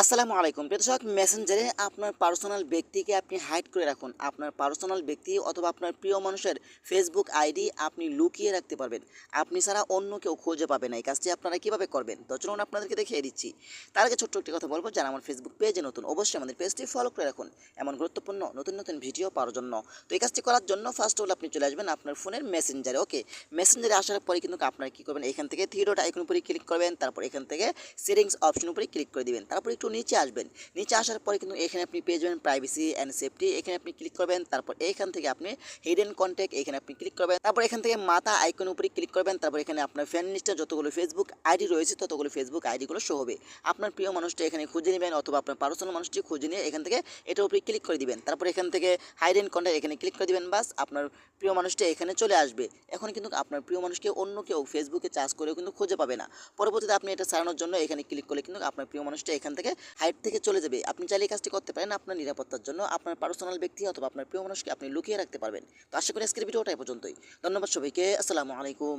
আসসালামু আলাইকুম। প্রদর্শক মেসেঞ্জারে আপনার পার্সোনাল ব্যক্তিকে আপনি হাইড করে রাখুন। আপনার পার্সোনাল ব্যক্তি অথবা আপনার প্রিয় মানুষের ফেসবুক আইডি আপনি লুকিয়ে রাখতে পারবেন। আপনি ছাড়া অন্য কেউ খুঁজে পাবে না। এই কাজটি আপনারা কীভাবে করবেন? তো চলুন আপনাদেরকে দেখিয়ে দিচ্ছি। তার আগে ছোট্ট একটি কথা বলব, যারা আমার ফেসবুক পেজে নতুন, অবশ্যই আমাদের পেজটি ফলো করে রাখুন। এমন গুরুত্বপূর্ণ, নতুন নতুন ভিডিও পাওয়ার জন্য। তো এই কাজটি করার জন্য ফার্স্ট অল আপনি চলে আসবেন আপনার ফোনের মেসেঞ্জারে ওকে মেসেঞ্জারে আসার পরে কিন্তু আপনারা কী করবেন? এখান থেকে থ্রি ডট আইকন উপরে ক্লিক করবেন। তারপর এখান থেকে সেটিংস অপশন উপরে ক্লিক করে দিবেন। তারপর একটু নিচে আসবেন। নিচে আসার পরে কিন্তু এখানে আপনি পেয়ে যাবেন প্রাইভেসি অ্যান্ড সেফটি এখানে আপনি ক্লিক করবেন, তারপর এখান থেকে আপনি হিডেন কন্ট্যাক্ট এখানে আপনি ক্লিক করবেন। তারপর এখান থেকে মাথা আইকন উপরে ক্লিক করবেন, তারপর এখানে আপনার ফ্রেন্ড লিস্টে যতগুলো ফেসবুক আইডি রয়েছে, ততগুলো ফেসবুক আইডিগুলো শো হবে। আপনার প্রিয় মানুষটা এখানে খুঁজে নেবেন অথবা আপনার পার্সোনাল মানুষটি খুঁজে নিয়ে এখান থেকে এটার উপরে ক্লিক করে দিবেন। তারপর এখান থেকে হাইডেন কন্ট্যাক্ট এখানে ক্লিক করে দিবেন, বাস আপনার প্রিয় মানুষটা এখানে চলে আসবে। এখন কিন্তু আপনার প্রিয় মানুষকে অন্য কেউ ফেসবুকে চার্জ করেও কিন্তু খুঁজে পাবে না। পরবর্তীতে আপনি এটা সারানোর জন্য এখানে ক্লিক করলে কিন্তু আপনার প্রিয় মানুষটা এখান থেকে হাইট থেকে চলে যাবে। আপনি চাইলে কাজটি করতে পারেন আপনার নিরাপত্তার জন্য, আপনার পার্সোনাল ব্যক্তি অথবা আপনার প্রিয় মানুষকে আপনি লুকিয়ে রাখতে পারবেন। তো আশা করি আজকের ভিডিওটা এ পর্যন্তই। ধন্যবাদ সবাইকে। আসসালামু আলাইকুম।